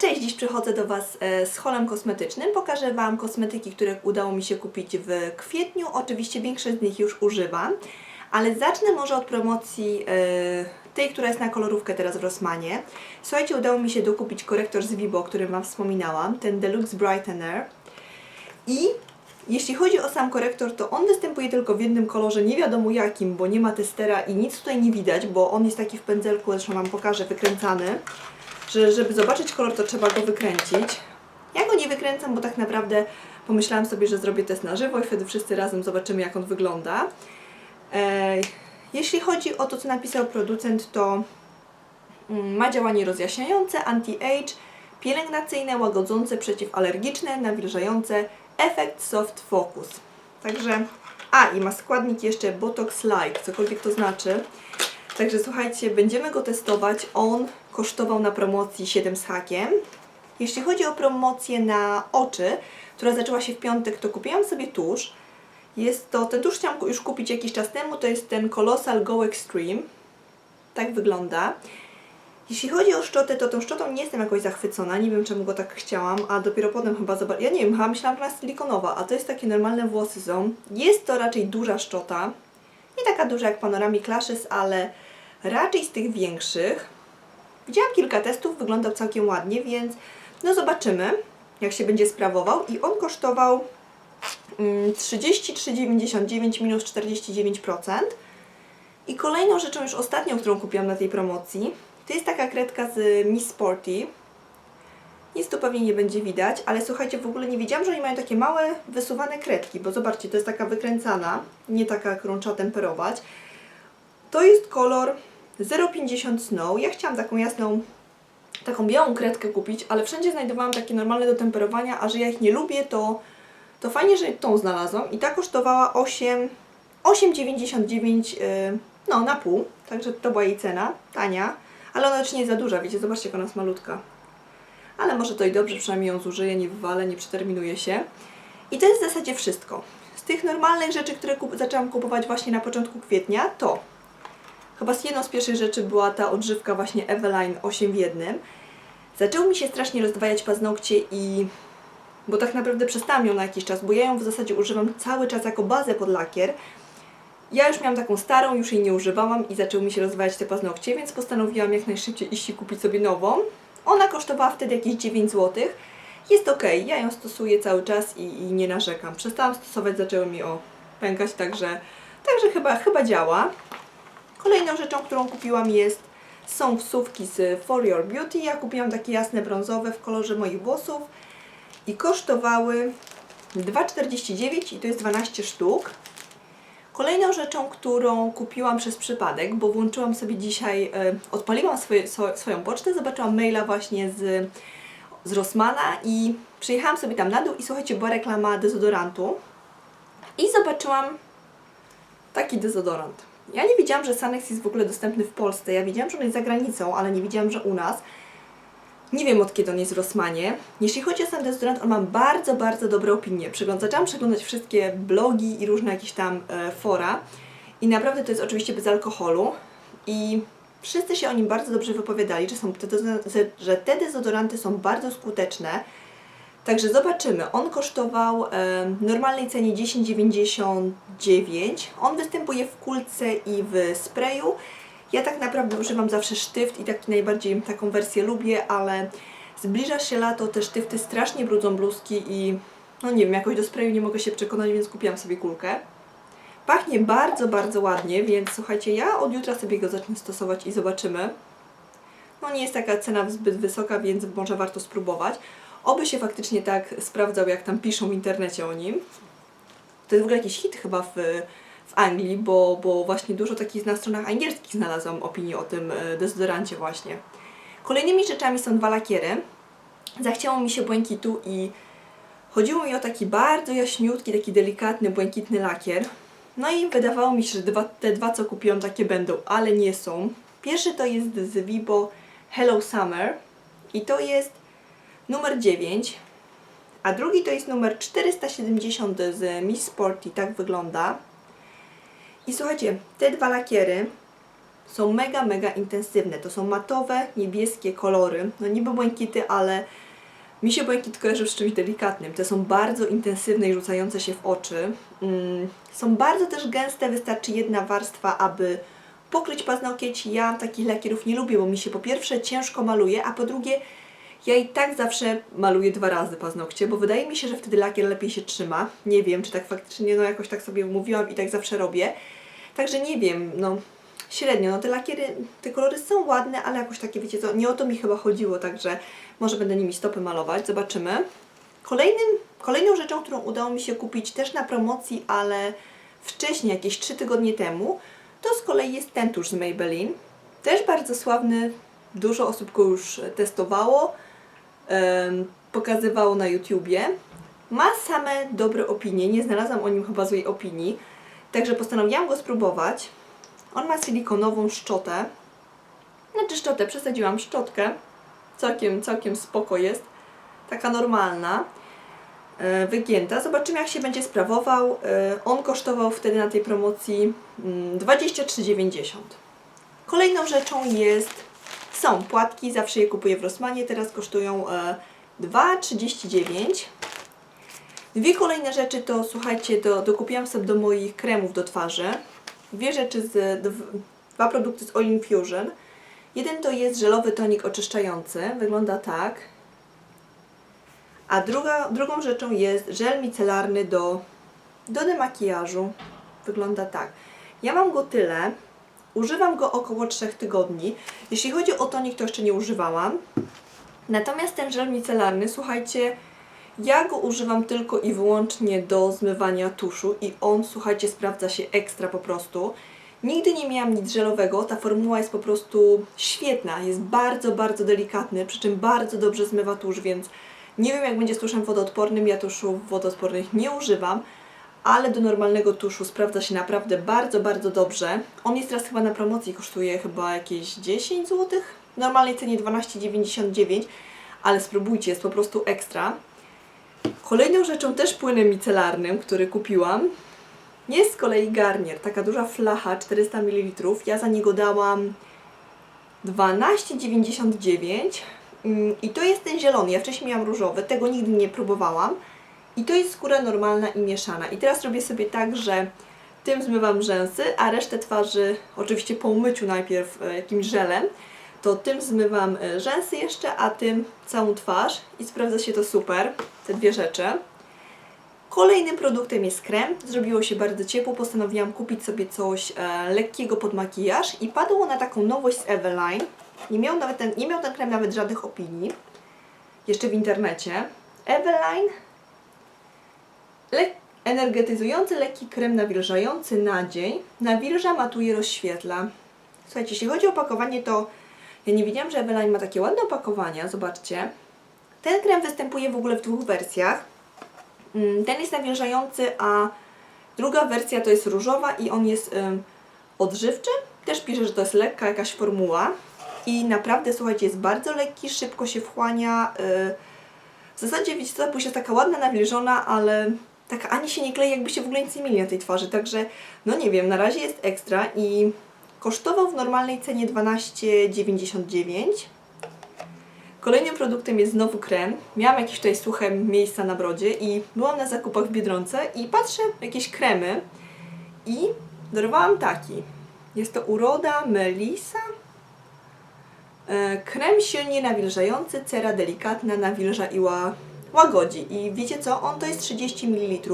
Cześć, dziś przychodzę do Was e, z holem kosmetycznym. Pokażę Wam kosmetyki, które udało mi się kupić w kwietniu. Oczywiście większość z nich już używam, ale zacznę może od promocji e, tej, która jest na kolorówkę teraz w Rossmanie. Słuchajcie, udało mi się dokupić korektor z Vibo, o którym Wam wspominałam, ten Deluxe Brightener. I jeśli chodzi o sam korektor, to on występuje tylko w jednym kolorze, nie wiadomo jakim, bo nie ma testera i nic tutaj nie widać, bo on jest taki w pędzelku, zresztą Wam pokażę, wykręcany że żeby zobaczyć kolor, to trzeba go wykręcić. Ja go nie wykręcam, bo tak naprawdę pomyślałam sobie, że zrobię test na żywo i wtedy wszyscy razem zobaczymy, jak on wygląda. Jeśli chodzi o to, co napisał producent, to mm, ma działanie rozjaśniające, anti-age, pielęgnacyjne, łagodzące, przeciwalergiczne, nawilżające, efekt soft focus. Także, a i ma składnik jeszcze Botox Light, cokolwiek to znaczy. Także słuchajcie, będziemy go testować. On kosztował na promocji 7 z hakiem. Jeśli chodzi o promocję na oczy, która zaczęła się w piątek, to kupiłam sobie tusz. Jest to, ten tusz chciałam już kupić jakiś czas temu, to jest ten Colossal Go Extreme. Tak wygląda. Jeśli chodzi o szczotę, to tą szczotą nie jestem jakoś zachwycona, nie wiem czemu go tak chciałam, a dopiero potem chyba zobaczyłam, ja nie wiem, chyba myślałam, że ona jest silikonowa, a to jest takie normalne włosy są. Jest to raczej duża szczota, nie taka duża jak Panoramic Lashes, ale raczej z tych większych. Widziałam kilka testów, wyglądał całkiem ładnie, więc no zobaczymy, jak się będzie sprawował. I on kosztował mm, 33,99 minus 49%. I kolejną rzeczą, już ostatnią, którą kupiłam na tej promocji, to jest taka kredka z Miss Sporty. Nic tu pewnie nie będzie widać, ale słuchajcie, w ogóle nie wiedziałam, że oni mają takie małe, wysuwane kredki, bo zobaczcie, to jest taka wykręcana, nie taka, którą trzeba temperować. To jest kolor 0,50 Snow. Ja chciałam taką jasną, taką białą kredkę kupić, ale wszędzie znajdowałam takie normalne do temperowania, a że ja ich nie lubię, to, to fajnie, że tą znalazłam. I ta kosztowała 8, 8,99 yy, no na pół, także to była jej cena, tania, ale ona już nie jest za duża, wiecie, zobaczcie jak ona jest malutka. Ale może to i dobrze, przynajmniej ją zużyję, nie wywalę, nie przeterminuję się. I to jest w zasadzie wszystko. Z tych normalnych rzeczy, które kup zaczęłam kupować właśnie na początku kwietnia, to Chyba jedną z pierwszych rzeczy była ta odżywka właśnie Eveline 8 w jednym. Zaczęły mi się strasznie rozdwajać paznokcie i... Bo tak naprawdę przestałam ją na jakiś czas, bo ja ją w zasadzie używam cały czas jako bazę pod lakier. Ja już miałam taką starą, już jej nie używałam i zaczęły mi się rozwijać te paznokcie, więc postanowiłam jak najszybciej iść i kupić sobie nową. Ona kosztowała wtedy jakieś 9 zł. Jest ok, ja ją stosuję cały czas i, i nie narzekam. Przestałam stosować, zaczęły mi o pękać, także, także chyba, chyba działa. Kolejną rzeczą, którą kupiłam jest są wsówki z For Your Beauty. Ja kupiłam takie jasne brązowe w kolorze moich włosów i kosztowały 2,49 i to jest 12 sztuk. Kolejną rzeczą, którą kupiłam przez przypadek, bo włączyłam sobie dzisiaj, e, odpaliłam swoje, swo, swoją pocztę, zobaczyłam maila właśnie z, z Rossmana i przyjechałam sobie tam na dół i słuchajcie, była reklama dezodorantu i zobaczyłam taki dezodorant. Ja nie wiedziałam, że Sanex jest w ogóle dostępny w Polsce. Ja wiedziałam, że on jest za granicą, ale nie wiedziałam, że u nas. Nie wiem od kiedy on jest w Rossmanie. Jeśli chodzi o sam dezodorant, on ma bardzo, bardzo dobre opinie. Zaczęłam przeglądać wszystkie blogi i różne jakieś tam e, fora. I naprawdę to jest oczywiście bez alkoholu. I wszyscy się o nim bardzo dobrze wypowiadali, że, są te, że te dezodoranty są bardzo skuteczne. Także zobaczymy. On kosztował w normalnej cenie 10,99. On występuje w kulce i w sprayu. Ja tak naprawdę używam zawsze sztyft i taki najbardziej taką wersję lubię, ale zbliża się lato, te sztyfty strasznie brudzą bluzki i no nie wiem, jakoś do sprayu nie mogę się przekonać, więc kupiłam sobie kulkę. Pachnie bardzo, bardzo ładnie, więc słuchajcie, ja od jutra sobie go zacznę stosować i zobaczymy. No nie jest taka cena zbyt wysoka, więc może warto spróbować. Oby się faktycznie tak sprawdzał, jak tam piszą w internecie o nim. To jest w ogóle jakiś hit chyba w, w Anglii, bo, bo właśnie dużo takich na stronach angielskich znalazłam opinii o tym e, dezodorancie właśnie. Kolejnymi rzeczami są dwa lakiery. Zachciało mi się błękitu i chodziło mi o taki bardzo jaśniutki, taki delikatny, błękitny lakier. No i wydawało mi się, że dwa, te dwa, co kupiłam, takie będą, ale nie są. Pierwszy to jest z Vibo Hello Summer i to jest numer 9, a drugi to jest numer 470 z Miss Sporty, tak wygląda. I słuchajcie, te dwa lakiery są mega, mega intensywne. To są matowe, niebieskie kolory. No niby błękity, ale mi się błękit kojarzy z czymś delikatnym. Te są bardzo intensywne i rzucające się w oczy. Mm, są bardzo też gęste, wystarczy jedna warstwa, aby pokryć paznokieć. Ja takich lakierów nie lubię, bo mi się po pierwsze ciężko maluje, a po drugie ja i tak zawsze maluję dwa razy paznokcie, bo wydaje mi się, że wtedy lakier lepiej się trzyma. Nie wiem, czy tak faktycznie, no jakoś tak sobie mówiłam i tak zawsze robię. Także nie wiem, no średnio. No te lakiery, te kolory są ładne, ale jakoś takie, wiecie co, nie o to mi chyba chodziło, także może będę nimi stopy malować, zobaczymy. Kolejnym, kolejną rzeczą, którą udało mi się kupić też na promocji, ale wcześniej, jakieś 3 tygodnie temu, to z kolei jest ten tusz z Maybelline. Też bardzo sławny, dużo osób go już testowało, pokazywało na YouTubie. Ma same dobre opinie, nie znalazłam o nim chyba złej opinii, także postanowiłam go spróbować. On ma silikonową szczotę. Znaczy szczotę, przesadziłam szczotkę. Całkiem, całkiem spoko jest. Taka normalna. e, Wygięta. Zobaczymy jak się będzie sprawował. E, On kosztował wtedy na tej promocji mm, 23,90. Kolejną rzeczą jest są płatki, zawsze je kupuję w Rossmanie, teraz kosztują e, 2,39. Dwie kolejne rzeczy to, słuchajcie, do, dokupiłam sobie do moich kremów do twarzy. Dwie rzeczy, z, dw, dwa produkty z Oil Infusion. Jeden to jest żelowy tonik oczyszczający, wygląda tak. A druga, drugą rzeczą jest żel micelarny do, do demakijażu. Wygląda tak. Ja mam go tyle. Używam go około 3 tygodni. Jeśli chodzi o tonik, to jeszcze nie używałam. Natomiast ten żel micelarny, słuchajcie, ja go używam tylko i wyłącznie do zmywania tuszu i on, słuchajcie, sprawdza się ekstra po prostu. Nigdy nie miałam nic żelowego, ta formuła jest po prostu świetna, jest bardzo, bardzo delikatny, przy czym bardzo dobrze zmywa tusz, więc nie wiem jak będzie z tuszem wodoodpornym, ja tuszów wodoodpornych nie używam, ale do normalnego tuszu sprawdza się naprawdę bardzo, bardzo dobrze. On jest teraz chyba na promocji, kosztuje chyba jakieś 10 zł, w normalnej cenie 12,99, ale spróbujcie, jest po prostu ekstra. Kolejną rzeczą, też płynem micelarnym, który kupiłam, jest z kolei garnier, taka duża flacha, 400 ml. Ja za niego dałam 12,99 Mm, i to jest ten zielony. Ja wcześniej miałam różowy, tego nigdy nie próbowałam. I to jest skóra normalna i mieszana. I teraz robię sobie tak, że tym zmywam rzęsy, a resztę twarzy, oczywiście po umyciu najpierw e, jakimś żelem, to tym zmywam e, rzęsy jeszcze, a tym całą twarz i sprawdza się to super, te dwie rzeczy. Kolejnym produktem jest krem. Zrobiło się bardzo ciepło, postanowiłam kupić sobie coś e, lekkiego pod makijaż i padło na taką nowość z Eveline. Nie miał, nawet ten, nie miał ten krem nawet żadnych opinii, jeszcze w internecie. Eveline lek energetyzujący lekki krem nawilżający na dzień. Nawilża, matuje, rozświetla. Słuchajcie, jeśli chodzi o opakowanie, to ja nie wiedziałam, że Eveline ma takie ładne opakowania. Zobaczcie. Ten krem występuje w ogóle w dwóch wersjach. Mm, Ten jest nawilżający, a druga wersja to jest różowa i on jest ym, odżywczy. Też pisze, że to jest lekka jakaś formuła. I naprawdę, słuchajcie, jest bardzo lekki, szybko się wchłania. y, w zasadzie, wiecie, ta pójść jest taka ładna, nawilżona, ale taka ani się nie klei, jakby się w ogóle nic nie mieli na tej twarzy. Także, no nie wiem, na razie jest ekstra i kosztował w normalnej cenie 12,99. Kolejnym produktem jest znowu krem. Miałam jakieś tutaj suche miejsca na brodzie i byłam na zakupach w Biedronce i patrzę jakieś kremy i dorwałam taki. Jest to Uroda Melisa. E, Krem silnie nawilżający, cera delikatna, nawilża i łagodzi. I wiecie co? On to jest 30 ml.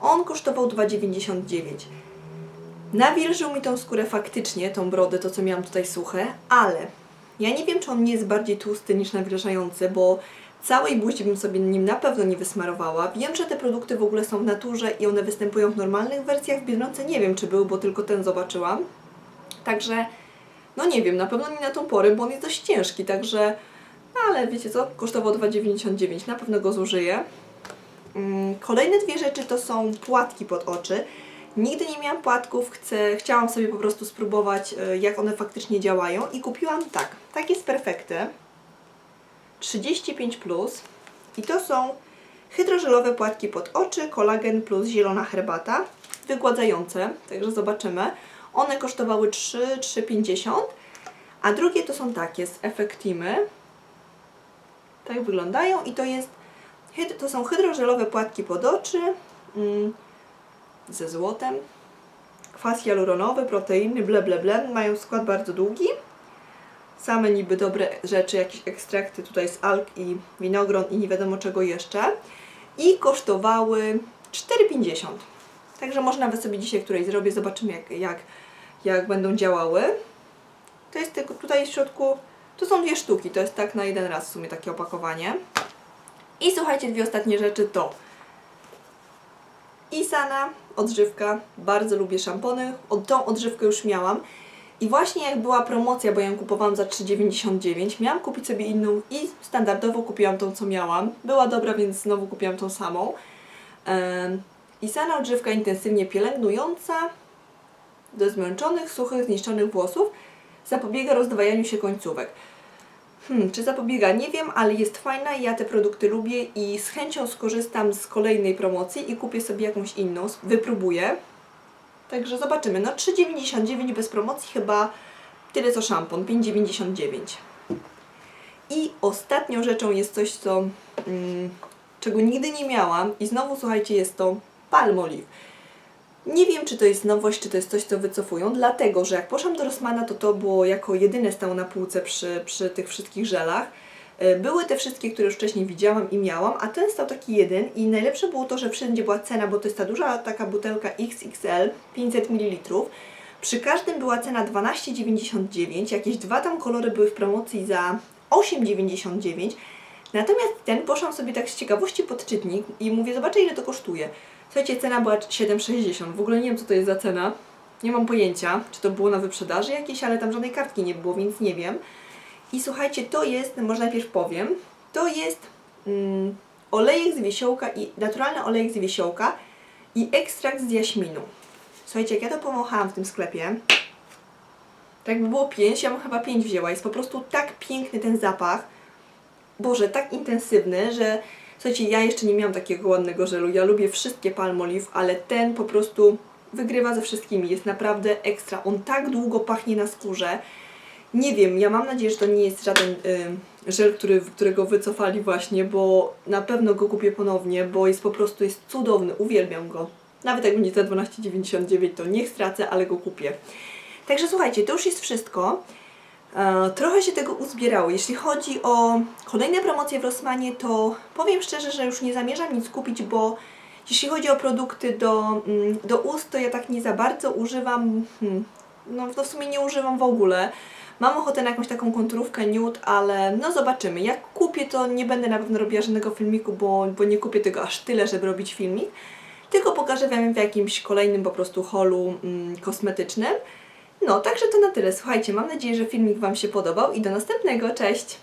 On kosztował 2,99. Nawilżył mi tą skórę faktycznie, tą brodę, to co miałam tutaj suche, ale ja nie wiem, czy on nie jest bardziej tłusty niż nawilżający, bo całej buzi bym sobie nim na pewno nie wysmarowała. Wiem, że te produkty w ogóle są w naturze i one występują w normalnych wersjach w Biedronce. Nie wiem, czy był, bo tylko ten zobaczyłam. Także, no nie wiem, na pewno nie na tą porę, bo on jest dość ciężki, także... Ale wiecie co? Kosztował 2,99. Na pewno go zużyję. Mm, Kolejne dwie rzeczy to są płatki pod oczy. Nigdy nie miałam płatków, chcę, chciałam sobie po prostu spróbować, y, jak one faktycznie działają i kupiłam tak, takie z Perfekty 35+. Plus. I to są hydrożelowe płatki pod oczy, kolagen plus zielona herbata, wygładzające, także zobaczymy. One kosztowały 3, 3,50, a drugie to są takie z Effectimy. Tak wyglądają i to jest, to są hydrożelowe płatki pod oczy mm, ze złotem. Kwas hialuronowy, proteiny, ble, ble, ble. Mają skład bardzo długi. Same niby dobre rzeczy, jakieś ekstrakty tutaj z alg i winogron i nie wiadomo czego jeszcze. I kosztowały 4,50. Także może nawet sobie dzisiaj której zrobię, zobaczymy jak, jak, jak będą działały. To jest tylko tutaj w środku, to są dwie sztuki, to jest tak na jeden raz w sumie takie opakowanie. I słuchajcie, dwie ostatnie rzeczy to Isana, odżywka, bardzo lubię szampony, od, tą odżywkę już miałam. I właśnie jak była promocja, bo ją kupowałam za 3,99, miałam kupić sobie inną i standardowo kupiłam tą, co miałam. Była dobra, więc znowu kupiłam tą samą. Um, Isana odżywka intensywnie pielęgnująca do zmęczonych, suchych, zniszczonych włosów. Zapobiega rozdwajaniu się końcówek. Hmm, czy zapobiega? Nie wiem, ale jest fajna ja te produkty lubię i z chęcią skorzystam z kolejnej promocji i kupię sobie jakąś inną, wypróbuję. Także zobaczymy. No 3,99 bez promocji chyba tyle co szampon, 5,99. I ostatnią rzeczą jest coś, co mm, czego nigdy nie miałam i znowu słuchajcie, jest to Palmolive. Nie wiem, czy to jest nowość, czy to jest coś, co wycofują, dlatego, że jak poszłam do Rossmana, to to było jako jedyne stało na półce przy, przy tych wszystkich żelach. E, Były te wszystkie, które już wcześniej widziałam i miałam, a ten stał taki jeden i najlepsze było to, że wszędzie była cena, bo to jest ta duża taka butelka XXL, 500 ml. Przy każdym była cena 12,99, jakieś dwa tam kolory były w promocji za 8,99. Natomiast ten poszłam sobie tak z ciekawości pod czytnik i mówię, zobaczę ile to kosztuje. Słuchajcie, cena była 7,60. W ogóle nie wiem, co to jest za cena. Nie mam pojęcia, czy to było na wyprzedaży jakieś, ale tam żadnej kartki nie było, więc nie wiem. I słuchajcie, to jest, może najpierw powiem, to jest mm, olejek z wiesiołka i naturalny olejek z wiesiołka i ekstrakt z jaśminu. Słuchajcie, jak ja to powąchałam w tym sklepie, tak jakby było pięć, ja bym chyba pięć wzięła. Jest po prostu tak piękny ten zapach. Boże, tak intensywny, że słuchajcie, ja jeszcze nie miałam takiego ładnego żelu. Ja lubię wszystkie Palmolive, ale ten po prostu wygrywa ze wszystkimi. Jest naprawdę ekstra. On tak długo pachnie na skórze. Nie wiem, ja mam nadzieję, że to nie jest żaden y, żel, który, którego wycofali właśnie, bo na pewno go kupię ponownie, bo jest po prostu jest cudowny, uwielbiam go. Nawet jak będzie za 12,99 to niech stracę, ale go kupię. Także słuchajcie, to już jest wszystko. E, Trochę się tego uzbierało. Jeśli chodzi o kolejne promocje w Rossmanie, to powiem szczerze, że już nie zamierzam nic kupić, bo jeśli chodzi o produkty do, mm, do ust, to ja tak nie za bardzo używam, hmm, no to w sumie nie używam w ogóle. Mam ochotę na jakąś taką konturówkę nude, ale no zobaczymy. Jak kupię, to nie będę na pewno robiła żadnego filmiku, bo, bo nie kupię tego aż tyle, żeby robić filmik. Tylko pokażę Wam w jakimś kolejnym po prostu holu mm, kosmetycznym. No, także to na tyle. Słuchajcie, mam nadzieję, że filmik Wam się podobał i do następnego. Cześć!